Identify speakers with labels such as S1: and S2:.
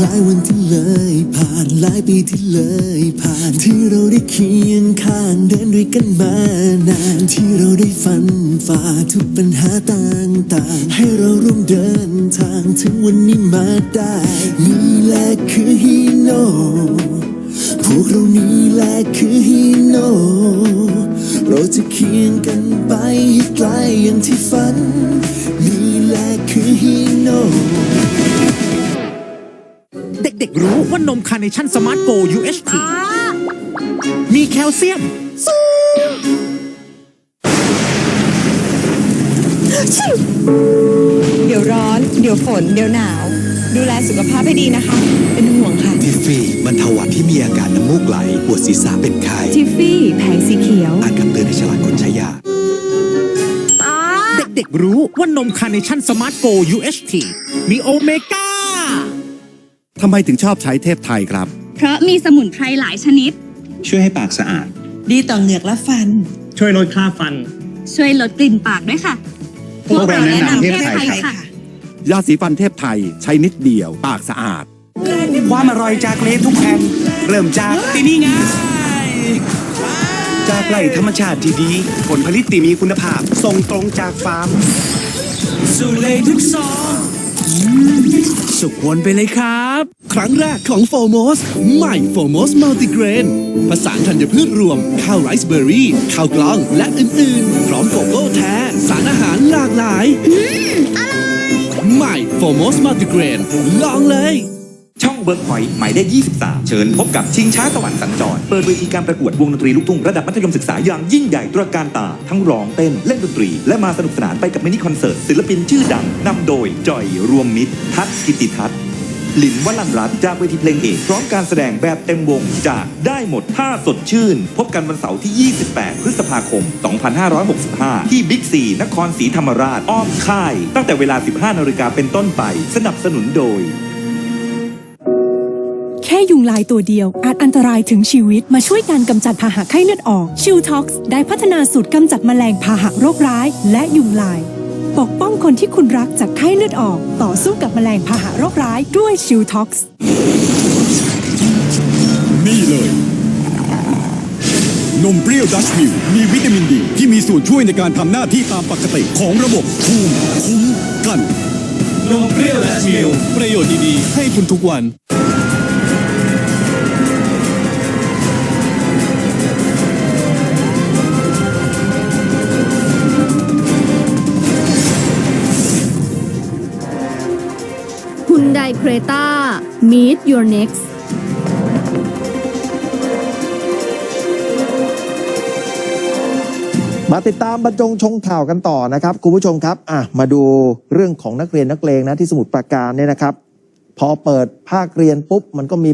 S1: หลายวันที่เลยผ่านหลายปีที่เลยผ่านที่เราได้เคียงข้างเดินด้วยกันมานานที่เราได้ฝันฝ่าทุกปัญหาต่างๆ ให้เราร่วมเดินทางถึงวันนี้มาได้นี่แหละคือฮีโน่พวกเรานี่แหละคือฮีโน่เราจะเคียงกันไปให้ไกลอย่างที่ฝัน
S2: รู้ว่านมคาร์เนชั่นสมาร์ทโก UHT มีแคลเซียม
S3: เดี๋ยวร้อน เดี๋ยวฝน เดี๋ยวหนาว ดูแลสุขภาพให้ดีนะคะ เป็นห่วงค่ะ
S4: ทิฟฟี่บรรเทาหวัดที่มีอาการน้ำมูกไหล ปวดศีรษะเป็นไข้
S3: ทิฟฟี่แผงสีเขียว
S4: อ่านคำเตือนในฉลากก่อนใช้ยา
S2: เด็กๆรู้ว่านมคาร์เนชั่นสมาร์ทโก UHT มีโอเมก้า
S5: ทำไมถึงชอบใช้เทพไทยครับ
S6: เพราะมีสมุนไพรหลายชนิด
S7: ช่วยให้ปากสะอาด
S8: ดีต่อเหงือกและฟัน
S7: ช่วยลดคราบฟัน
S6: ช่วยลดกลิ่นปากด้วยค่ะ
S7: พวกเราแนะนำเทพไทยค่ะ
S5: ยาสีฟันเทพไทยใช้นิดเดียว ปากสะอาด
S9: ความอร่อยจากเลทุกแห่งเริ่มจากที่นี่ไงจากไร่ธรรมชาติที่ดี ผลผลิตที่มีคุณภาพส่งตรงจากฟาร์มสู่เลทุกซอง สุขวนไปเลยครับ
S1: ครั้งแรกของโฟโมสใหม่โฟโมสมัลติเกรนผสานธัญพืชรวม ข้าวไรซ์เบอร์รี่ ข้าวกล้องและอื่นๆ พร้อมโกโก้แท้ สารอาหารหลากหลาย ใหม่โฟโมสมัลติเกรนลองเลย
S10: ช่องเบิร์กพอยต์หมายเลข 23 เชิญพบกับชิงช้าสวรรค์สัญจร เปิดเวทีการประกวดวงดนตรีลูกทุ่งระดับมัธยมศึกษาอย่างยิ่งใหญ่ตระการตา ทั้งร้องเต้นเล่นดนตรี และมาสนุกสนานไปกับมินิคอนเสิร์ตศิลปินชื่อดังนำโดยจอยรวมมิตร ทัศกิติทัศน์ลินวัลันรัตน์จากเวทีเพลงเอกพร้อมการแสดงแบบเต็มวงจากได้หมดท่าสดชื่น พบกันวันเสาร์ที่ 28 พฤษภาคม 2565 ที่บิ๊กซีนครศรีธรรมราช อ้อมค่าย ตั้งแต่เวลา 15 นาฬิกาเป็นต้นไป สนับสนุนโดย
S11: แค่ยุงลายตัวเดียว อาจอันตรายถึงชีวิตมาช่วยการกำจัดพาหะไข้เลือดออกชิลท็อกซ์ได้พัฒนาสูตรกำจัดแมลงพาหะโรคร้าย และยุงลาย ปกป้องคนที่คุณรักจากไข้เลือดออก ต่อสู้กับแมลงพาหะโรคร้ายด้วยชิลท็อกซ์
S5: นี่เลย นมเปรี้ยวดัชมิลมีวิตามินดี ที่มีส่วนช่วยในการทำหน้าที่ตามปกติของระบบภูมิคุ้มกัน
S9: นมเปรี้ยวและมิล
S5: ประโยชน์ดีๆให้คุณทุกวัน
S6: คุณไดเครตา Meet Your Next
S12: มาติดตามบรรจงชงข่าวกันต่อนะครับคุณผู้ชมครับอะมาดูเรื่องของนักเรียนนักเลงนะที่สมุทรปราการเนี่ยนะครับ พอเปิดภาคเรียนปุ๊บมันก็มี